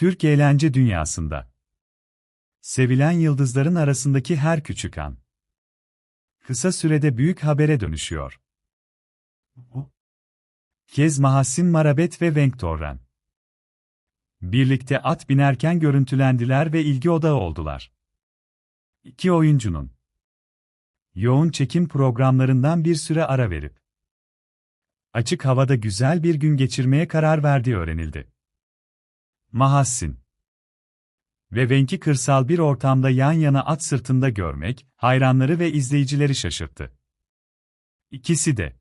Türk eğlence dünyasında. Sevilen yıldızların arasındaki her küçük an. Kısa sürede büyük habere dönüşüyor. Kez Mahassin Marabet ve Wenk Torren. Birlikte at binerken görüntülendiler ve ilgi odağı oldular. İki oyuncunun yoğun çekim programlarından bir süre ara verip açık havada güzel bir gün geçirmeye karar verdiği öğrenildi. Mahassin ve Venk'i kırsal bir ortamda yan yana at sırtında görmek, hayranları ve izleyicileri şaşırttı. İkisi de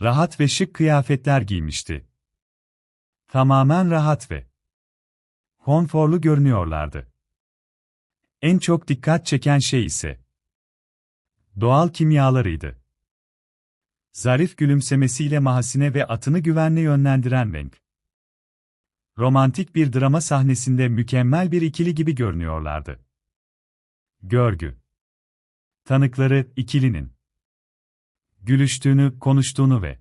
rahat ve şık kıyafetler giymişti. Tamamen rahat ve konforlu görünüyorlardı. En çok dikkat çeken şey ise doğal kimyalarıydı. Zarif gülümsemesiyle mahasine ve atını güvenle yönlendiren Wenk. Romantik bir drama sahnesinde mükemmel bir ikili gibi görünüyorlardı. Görgü. Tanıkları ikilinin gülüştüğünü, konuştuğunu ve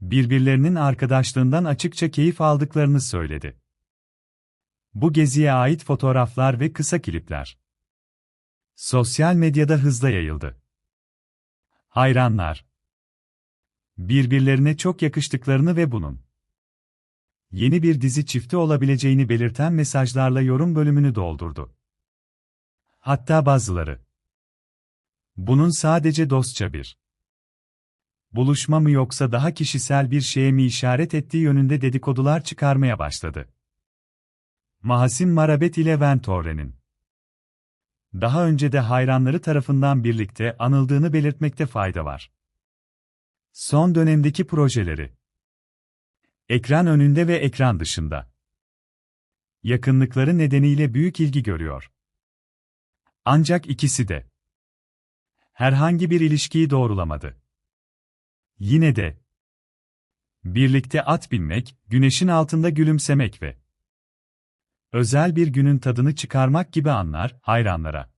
birbirlerinin arkadaşlığından açıkça keyif aldıklarını söyledi. Bu geziye ait fotoğraflar ve kısa klipler sosyal medyada hızla yayıldı. Hayranlar birbirlerine çok yakıştıklarını ve bunun yeni bir dizi çifti olabileceğini belirten mesajlarla yorum bölümünü doldurdu. Hatta bazıları bunun sadece dostça bir buluşma mı yoksa daha kişisel bir şeye mi işaret ettiği yönünde dedikodular çıkarmaya başladı. Mahasin Marabet ile Ventore'nin daha önce de hayranları tarafından birlikte anıldığını belirtmekte fayda var. Son dönemdeki projeleri Ekran önünde ve ekran dışında. Yakınlıkları nedeniyle büyük ilgi görüyor. Ancak ikisi de herhangi bir ilişkiyi doğrulamadı. Yine de birlikte at binmek, güneşin altında gülümsemek ve özel bir günün tadını çıkarmak gibi anlar hayranlara.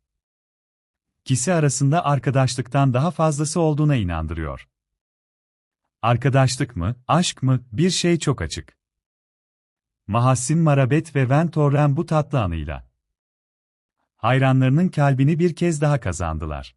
İkisi arasında arkadaşlıktan daha fazlası olduğuna inandırıyor. Arkadaşlık mı, aşk mı, bir şey çok açık. Mahassin Marabet ve Ventorren bu tatlı anıyla hayranlarının kalbini bir kez daha kazandılar.